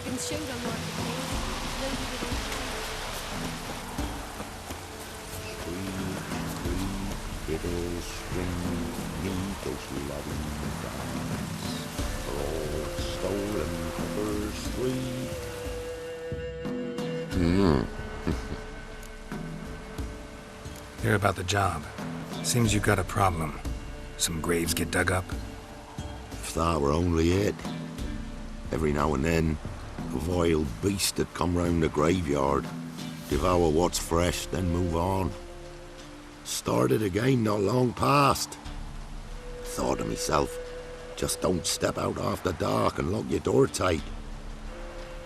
be wagons showed on marketplace, loaded with Sweet, sweet little swing, needles loving dance, for all stolen copper sweet. Hmm. Hear about the job. Seems you got a problem. Some graves get dug up. If that were only it. Every now and then, a vile beast that come round the graveyard, devour what's fresh, then move on. Started again not long past. Thought to myself, just don't step out after dark and lock your door tight.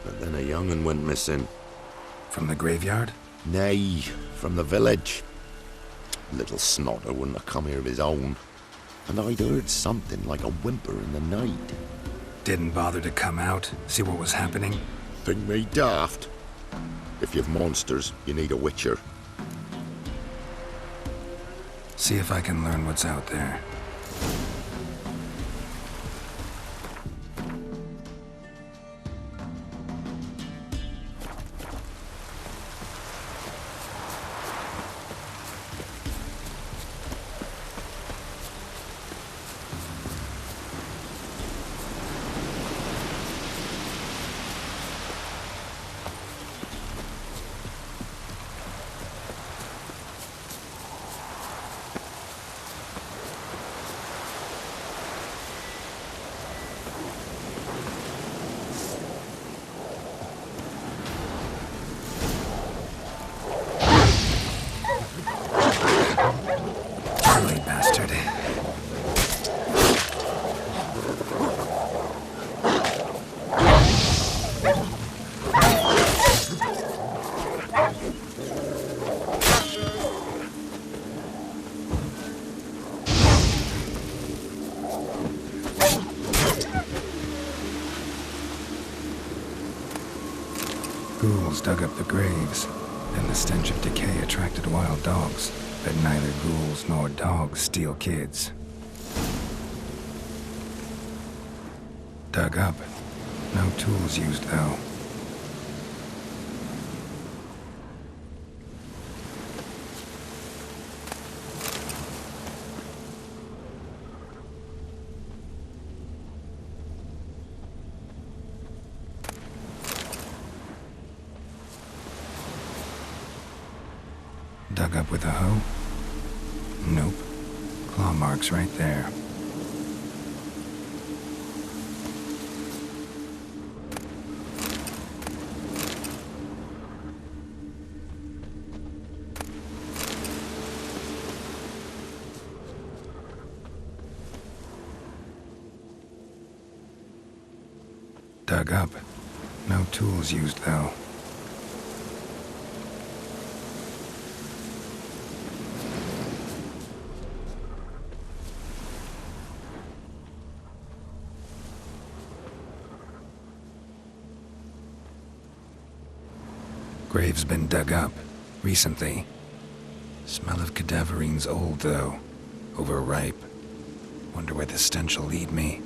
But then a young'un went missing. From the graveyard? Nay, from the village. Little snotter wouldn't have come here of his own. And I'd heard something like a whimper in the night. Didn't bother to come out, see what was happening? Think me daft? If you've monsters, you need a witcher. See if I can learn what's out there. Dug up the graves, and the stench of decay attracted wild dogs. But neither ghouls nor dogs steal kids. Dug up. No tools used, though. Dug up with a hoe? Nope. Claw marks right there. Dug up. No tools used, though. Grave's been dug up. Recently. Smell of cadaverine's old, though. Overripe. Wonder where the stench will lead me.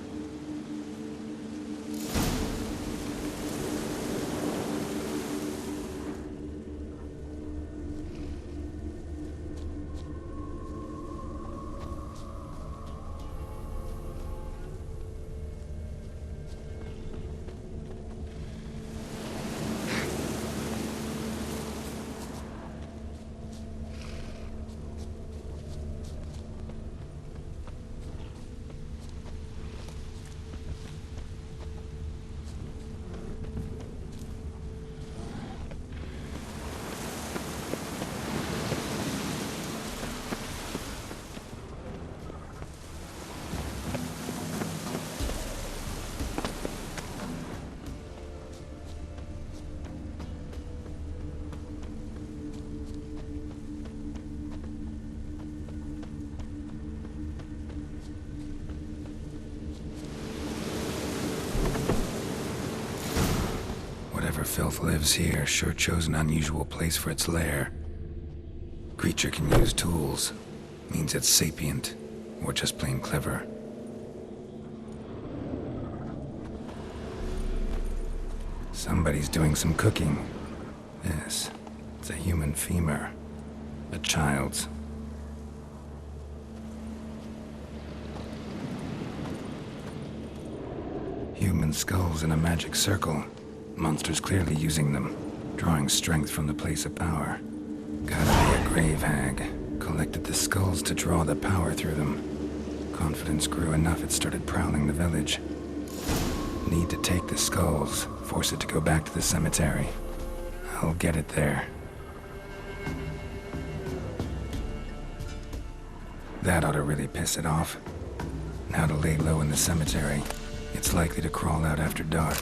Filth lives here sure chose an unusual place for its lair. Creature can use tools. Means it's sapient, or just plain clever. Somebody's doing some cooking. This. It's a human femur. A child's. Human skulls in a magic circle. Monsters clearly using them, drawing strength from the place of power. Gotta be a grave hag. Collected the skulls to draw the power through them. Confidence grew enough it started prowling the village. Need to take the skulls, force it to go back to the cemetery. I'll get it there. That ought to really piss it off. Now to lay low in the cemetery. It's likely to crawl out after dark.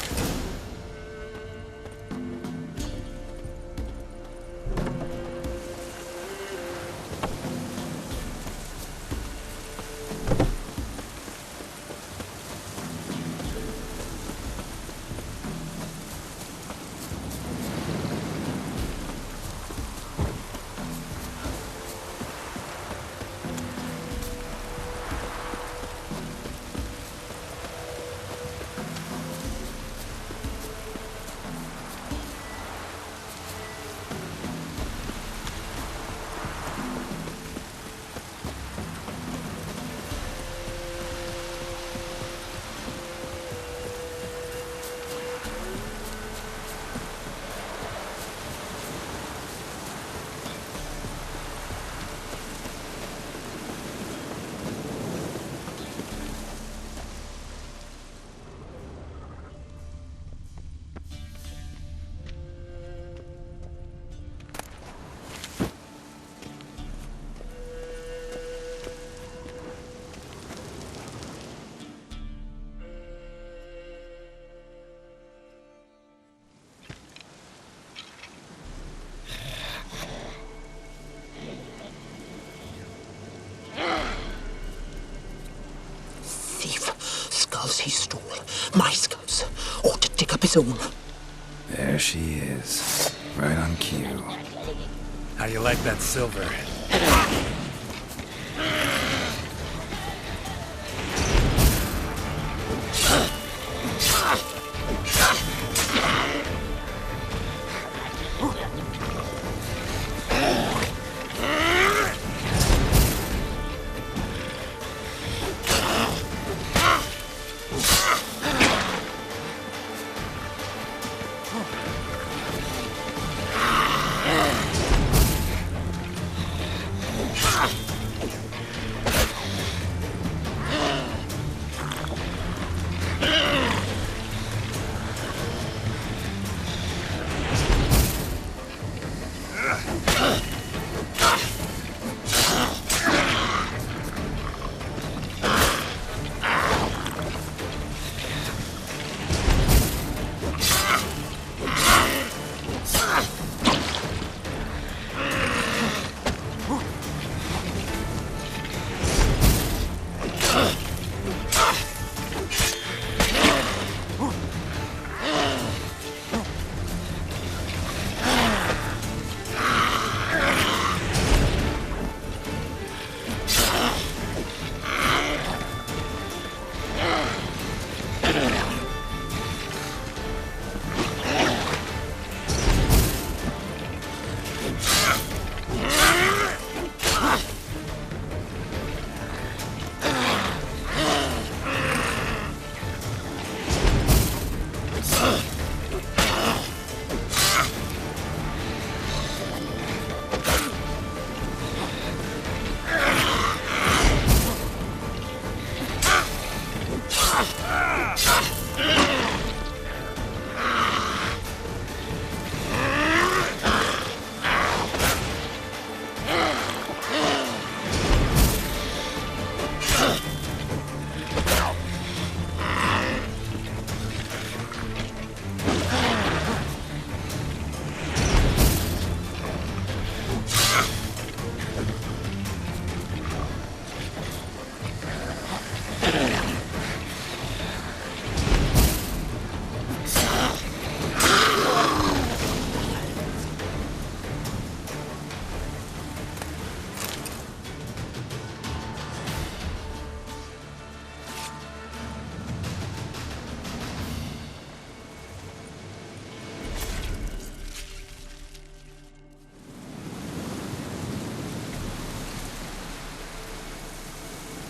Skulls he stole. My skulls. Ought to dig up his own. There she is. Right on cue. How do you like that silver?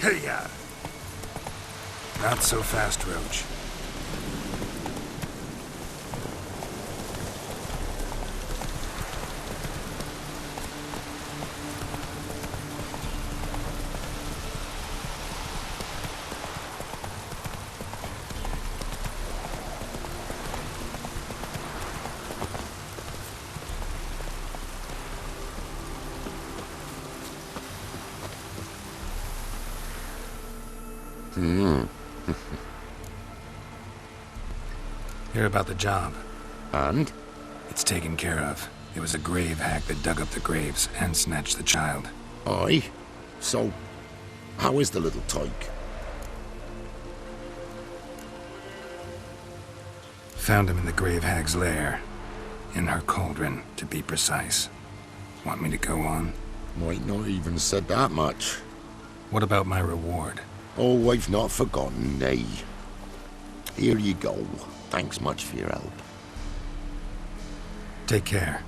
Hey, yeah. Not so fast, Roach. About the job. And? It's taken care of. It was a grave hack that dug up the graves and snatched the child. Aye. So, how is the little tyke? Found him in the grave hag's lair. In her cauldron, to be precise. Want me to go on? Might not even said that much. What about my reward? Oh, I've not forgotten, nay. Here you go. Thanks much for your help. Take care.